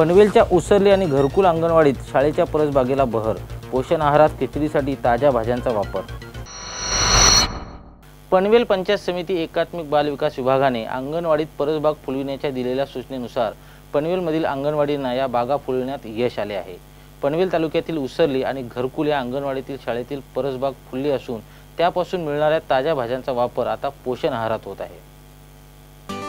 पनवेलच्या उसरली आणि घरकुल अंगणवाडीत शाळेच्या परसबागेला बहर पोषण आहारात खिचडीसाठी ताज्या भाज्यांचा वापर. पनवेल पंचायत समिती एकात्मिक बालविकास विभागाने अंगणवाडीत परसबाग फुलविण्याच्या दिलेल्या सूचनेनुसार पनवेलमधील अंगणवाडींना या बागा फुलविण्यात यश आले आहे. पनवेल तालुक्यातील उसरली आणि घरकुल या अंगणवाडीतील शाळेतील परसबाग फुलली असून त्यापासून मिळणाऱ्या ताज्या भाज्यांचा वापर आता पोषण आहारात होत आहे.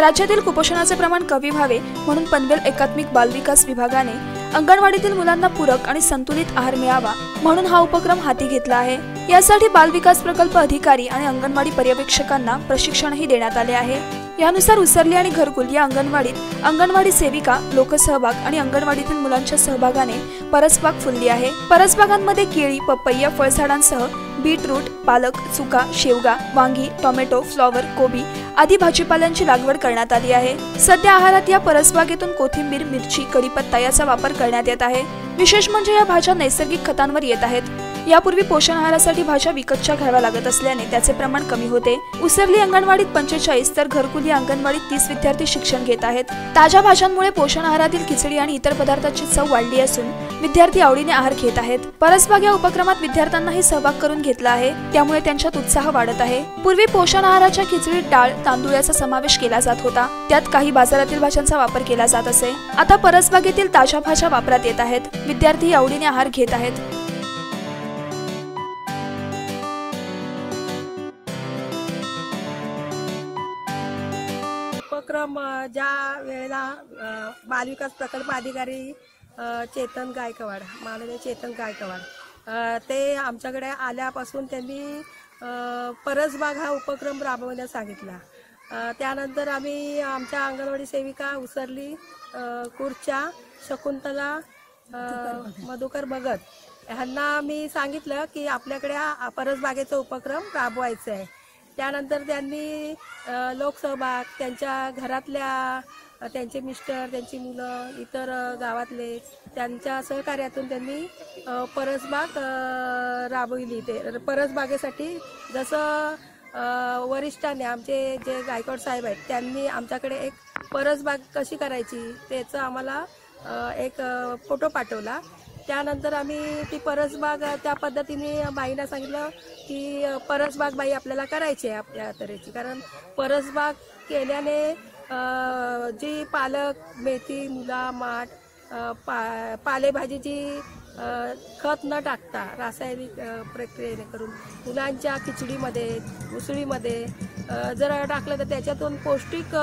राज्यातील कुपोषणाचे प्रमाण कमी व्हावे म्हणून पनवेल एकात्मिक बालविकास विभागाने अंगणवाडीतील मुलांना पूरक आणि संतुलित आहार मिळावा म्हणून हा उपक्रम हाती घेतला आहे. यासाठी बालविकास प्रकल्प अधिकारी आणि अंगणवाडी पर्यवेक्षकांना प्रशिक्षणही देण्यात आले आहे. यानुसार उसरली आणि घरकुल या अंगणवाडीत अंगणवाडी सेविका लोकसहभाग आणि अंगणवाडीतील मुलांच्या सहभागाने परसबाग फुलली आहे. परसबागांमध्ये केळी पपई फळझाडांसह बीटरूट पालक चुका शेवगा वांगी टोमॅटो फ्लॉवर कोबी आदी भाजीपाल्यांची लागवड करण्यात आली आहे. सध्या आहारात या परसबागेतून कोथिंबीर मिरची कडीपत्ता याचा वापर करण्यात येत आहे. विशेष म्हणजे या भाज्या नैसर्गिक खतांवर येत आहेत. यापूर्वी पोषण आहारासाठी भाज्या विकतच्या घ्याव्या लागत असल्याने त्याचे प्रमाण कमी होते. उसरली अंगणवाडीत पंचेचाळीस तर घरकुली अंगणवाडीत तीस विद्यार्थी शिक्षण घेत आहेत. ताज्या भाज्यांमुळे पोषण आहारातील खिचडी आणि इतर पदार्थांची चव वाढली असून विद्यार्थी आवडीने आहार घेत आहेत. परसबाग या उपक्रमात विद्यार्थ्यांनाही सहभाग करून घेतला आहे. त्यामुळे त्यांच्यात उत्साह वाढत आहे. पूर्वी पोषण आहाराच्या खिचडीत डाळ तांदूळ याचा समावेश केला जात होता. त्यात काही बाजारातील भाज्यांचा वापर केला जात असे. आता परसबागेतील ताज्या भाज्या वापरात येत आहेत. विद्यार्थी आवडीने आहार घेत आहेत. उपक्रम ज्या वेळेला बालविकास प्रकल्प अधिकारी चेतन गायकवाड माननीय चेतन गायकवाड ते आमच्याकडे आल्यापासून त्यांनी परसबाग हा उपक्रम राबवण्यास सांगितला. त्यानंतर आम्ही आमच्या अंगणवाडी सेविका उसरली कुर्चा कुर्च्या शकुंतला मधुकर भगत ह्यांना मी सांगितलं की आपल्याकडे हा परसबागेचा उपक्रम राबवायचा आहे. त्यानंतर त्यांनी लोकसहभाग त्यांच्या घरातल्या त्यांचे मिस्टर त्यांची मुलं इतर गावातले त्यांच्या सहकार्यातून त्यांनी परसबाग राबविली ते परसबागेसाठी जसं वरिष्ठाने वरिष्ठांनी आमचे जे गायकवाड साहेब आहेत त्यांनी आमच्याकडे एक परसबाग कशी करायची त्याचं आम्हाला एक फोटो पाठवला. त्यानंतर आम्ही ती परसबाग त्या पद्धतीने बाईंना सांगितलं की परसबाग बाई आपल्याला करायची आहे आपल्या तऱ्हेची. कारण परसबाग केल्याने जी पालक मेथी मुला माठ पा पालेभाजीची खत न टाकता रासायनिक प्रक्रियेने करून मुलांच्या खिचडीमध्ये उसळीमध्ये जर टाकलं तर त्याच्यातून पौष्टिक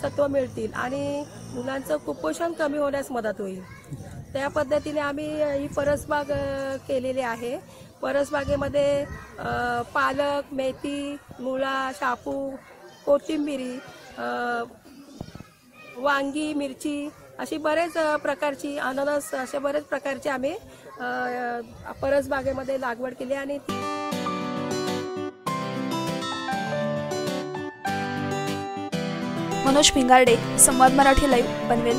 सत्व मिळतील आणि मुलांचं कुपोषण कमी होण्यास मदत होईल. त्या पद्धतीने आम्ही ही परसबाग केलेली आहे. परसबागेमध्ये पालक मेथी मुळा शापू कोथिंबिरी वांगी मिरची अशी बरेच प्रकारची अननस अशा बरेच प्रकारची आम्ही परसबागेमध्ये लागवड केली आणि ती मनोज भिंगारडे संवाद मराठी लाईव्ह पनवेल